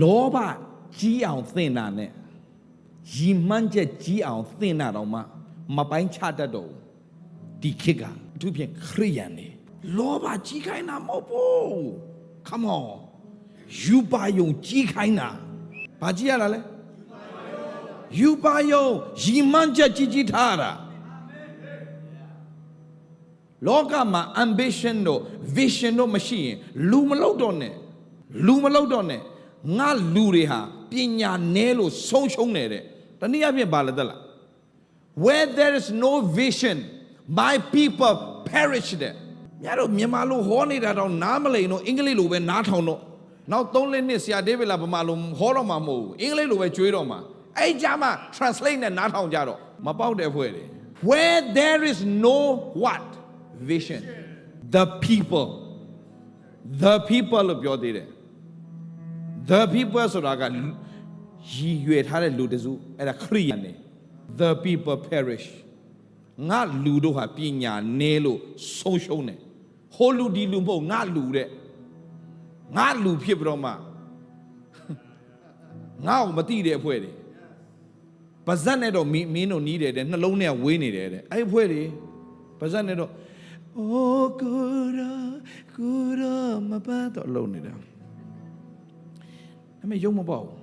လောဘကြီးအောင်သင်တာနဲ့ရီမှန်းချက်ကြီးအောင်သင်တာတော့မှမပိုင်းချတတ်တော့ဘူးဒီခေတ်ကအထူးဖြင့်ခရိယန်နေလောဘကြီးခိုင်းတာမဟုတ်ဘူး come on ယူပါယုံကြီးခိုင်းတာဘာကြီးရတာလဲယူပါယုံရီမှန်းချက်ကြီးကြီးထားတာလောကမှာ ambition တို့ vision တို့မရှိရင်လူမလောက်တော့နဲ့လူမလောက်တော့နဲ့ ငါလူတွေဟာပညာနဲလို့ဆုံးရှုံးနေတဲ့တနည်းအားဖြင့်ဘာလဲသလား where there is no vision my people perish တဲ့ညတို့မြန်မာလိုဟောနေတာတော့နားမလိန်တော့အင်္ဂလိပ်လိုပဲနားထောင်တော့နောက်3လနှစ်ဆရာဒေးဗစ်လာဗမာလိုဟောတော့မှာမဟုတ်ဘူးအင်္ဂလိပ်လိုပဲကြွေးတော့မှာအဲ့ကြမှာ translate နဲ့နားထောင်ကြတော့မပေါက်တဲ့ဖွဲ့တယ် where there is no what vision the people the people လို့ပြောသေးတယ် the people ဆိုတာကလူရည်ရွယ်ထားတဲ့လူတစုအဲ့ဒါခရိယန်နေ the people perish ငါလူတို့ဟာပညာနဲလို့ဆုံးရှုံးတယ်ဟိုလူဒီလူမဟုတ်ငါလူတဲ့ငါလူဖြစ်ပြီးတော့မှငါ့ကိုမတိတဲ့အဖွဲ့တွေပါဇက်နဲ့တော့မင်းမင်းတို့နီးတယ်တဲ့နှလုံးနဲ့ဝေးနေတယ်တဲ့အဲ့ဒီအဖွဲ့တွေပါဇက်နဲ့တော့အိုးကိုရာကိုရာမပ တ်တော့လုံနေတာအမေယုံမပေါ့ဘူး